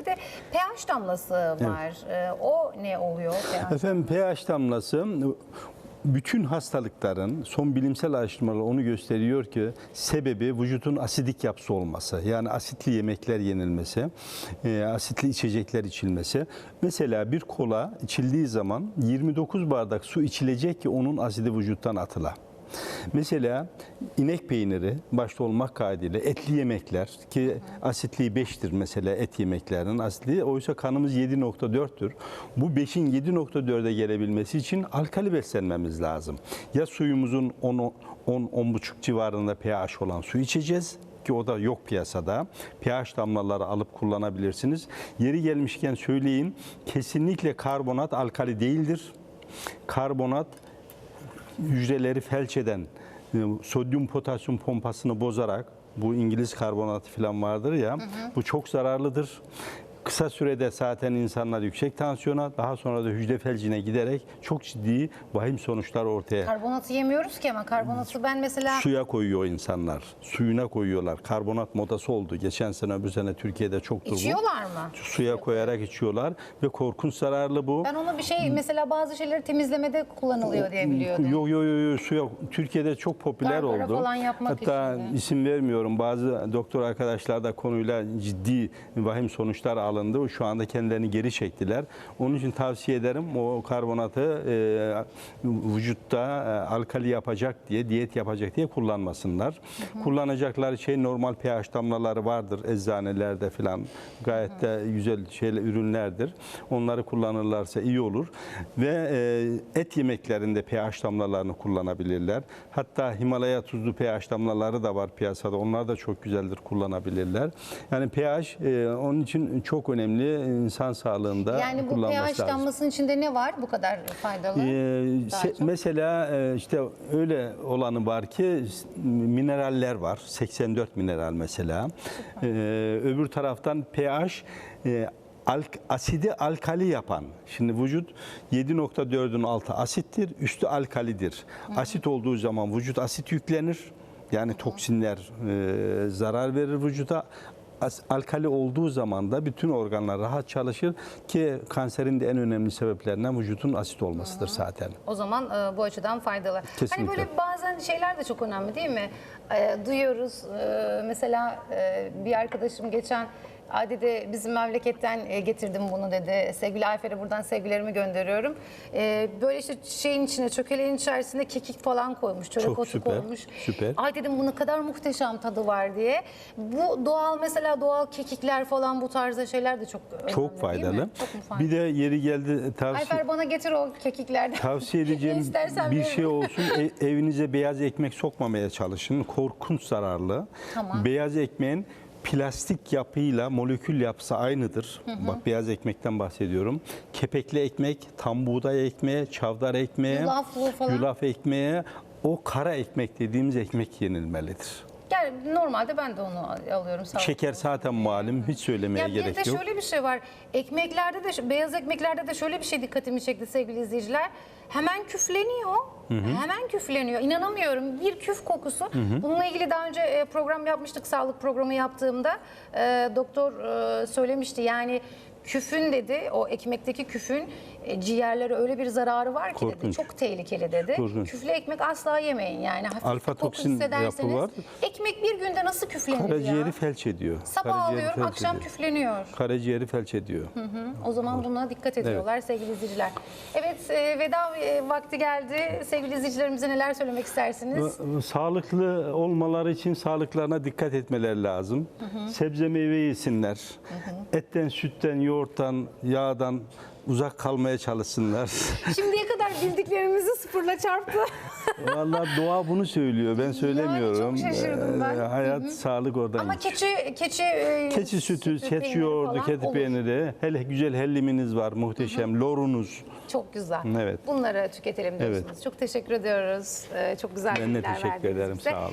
Bir de pH damlası var. Ee, o ne oluyor pH? Efendim pH damlası bütün hastalıkların son bilimsel araştırmalar onu gösteriyor ki sebebi vücudun asidik yapısı olması. Yani asitli yemekler yenilmesi, e, asitli içecekler içilmesi. Mesela bir kola içildiği zaman 29 bardak su içilecek ki onun asidi vücuttan atıla. Mesela inek peyniri başta olmak kaydıyla etli yemekler ki asitliği 5'tir mesela et yemeklerinin asitliği oysa kanımız 7.4'tür. Bu 5'in 7.4'e gelebilmesi için alkali beslenmemiz lazım. Ya suyumuzun 10-10,5 civarında pH olan su içeceğiz ki o da yok piyasada. pH damlaları alıp kullanabilirsiniz. Yeri gelmişken söyleyeyim kesinlikle karbonat alkali değildir. Karbonat hücreleri felç eden e, sodyum potasyum pompasını bozarak bu İngiliz karbonatı falan vardır ya bu çok zararlıdır. Kısa sürede zaten insanlar yüksek tansiyona daha sonra da hücre felcine giderek çok ciddi vahim sonuçlar ortaya Karbonatı yemiyoruz ki ama karbonatı ben mesela Suya koyuyor insanlar. Suyuna koyuyorlar. Karbonat modası oldu. Geçen sene öbür sene Türkiye'de çoktu bu. içiyorlar mı? Suya koyarak içiyorlar ve korkunç zararlı bu. Ben ona bir şey mesela bazı şeyleri temizlemede kullanılıyor diye biliyordum. Yok yok yok suya Türkiye'de çok popüler Gargara oldu. falan yapmak Hatta için de. isim vermiyorum. Bazı doktor arkadaşlar da konuyla ciddi vahim sonuçlar alındı. Şu anda kendilerini geri çektiler. Onun için tavsiye ederim o karbonatı e, vücutta e, alkali yapacak diye, diyet yapacak diye kullanmasınlar. Kullanacakları şey normal pH damlaları vardır eczanelerde falan. Gayet de güzel şeyler ürünlerdir. Onları kullanırlarsa iyi olur. Ve e, et yemeklerinde pH damlalarını kullanabilirler. Hatta Himalaya tuzlu pH damlaları da var piyasada. Onlar da çok güzeldir kullanabilirler. Yani pH e, onun için çok önemli insan sağlığında Yani bu kullanması pH lazım. damlasının içinde ne var bu kadar faydalı? Ee, se- çok. mesela e, işte öyle olanı var ki mineraller var. 84 mineral mesela. Ee, öbür taraftan pH e, alk- asidi alkali yapan. Şimdi vücut 7.4'ün altı asittir, üstü alkalidir. Asit olduğu zaman vücut asit yüklenir. Yani toksinler e, zarar verir vücuda. Alkali olduğu zaman da bütün organlar rahat çalışır ki kanserin de en önemli sebeplerinden vücudun asit olmasıdır zaten. O zaman e, bu açıdan faydalı. Hani Kesinlikle. böyle bazen şeyler de çok önemli değil mi? E, duyuyoruz e, mesela e, bir arkadaşım geçen Ay dedi bizim memleketten e, getirdim bunu dedi. Sevgili Ayfer'e buradan sevgilerimi gönderiyorum. E, böyle işte şeyin içine, çökeleğin içerisine kekik falan koymuş. Çörek Çok otu süper, koymuş. süper. Ay dedim bu ne kadar muhteşem tadı var diye. Bu doğal mesela doğal kekikler falan bu tarzda şeyler de çok önemli Çok faydalı. Çok mu faydalı? Bir de yeri geldi tavsiye Ayfer bana getir o kekiklerden. tavsiye edeceğim bir şey olsun. E- evinize beyaz ekmek sokmamaya çalışın. Korkunç zararlı. Tamam. Beyaz ekmeğin plastik yapıyla molekül yapısı aynıdır. Bak beyaz ekmekten bahsediyorum. Kepekli ekmek, tam buğday ekmeği, çavdar falan. yulaf ekmeği, o kara ekmek dediğimiz ekmek yenilmelidir. Yani normalde ben de onu alıyorum. sağ. Şeker zaten malum hiç söylemeye Ya bir gerek de yok. şöyle bir şey var. Ekmeklerde de beyaz ekmeklerde de şöyle bir şey dikkatimi çekti sevgili izleyiciler. Hemen küfleniyor. Hemen küfleniyor. İnanamıyorum. Bir küf kokusu. Bununla ilgili daha önce e, program yapmıştık. Sağlık programı yaptığımda e, doktor e, söylemişti. Yani küfün dedi, o ekmekteki küfün e, ciğerlere öyle bir zararı var ki dedi. Korkunç. Çok tehlikeli dedi. Korkunç. Küflü ekmek asla yemeyin. Yani hafif Alfa toksin yapı var. Ekmek bir günde nasıl küflenir ya? Karaciğeri felç ediyor. Sabah Karaciğeri alıyorum, felç akşam ediyor. küfleniyor. Karaciğeri felç ediyor. O zaman buna dikkat ediyorlar sevgili izleyiciler. Evet, e, veda e, vakti geldi. Sevgili izleyicilerimize neler söylemek istersiniz? Sağlıklı olmaları için sağlıklarına dikkat etmeleri lazım. Sebze meyve yesinler. Etten, sütten, yoğurttan, yağdan uzak kalmaya çalışsınlar. Şimdiye kadar bildiklerimizi sıfırla çarptı. Vallahi doğa bunu söylüyor. Ben söylemiyorum. çok şaşırdım ben. Ee, hayat, sağlık oradan Ama geçiyor. keçi keçi e, Keçi sütü, keçi peyniri yoğurdu, keçi olur. peyniri, hele güzel helliminiz var muhteşem, lorunuz. Çok güzel. Evet. Bunları tüketelim diyorsunuz. Çok teşekkür ediyoruz. E, çok güzel Ben de teşekkür ederim, bize. sağ olun.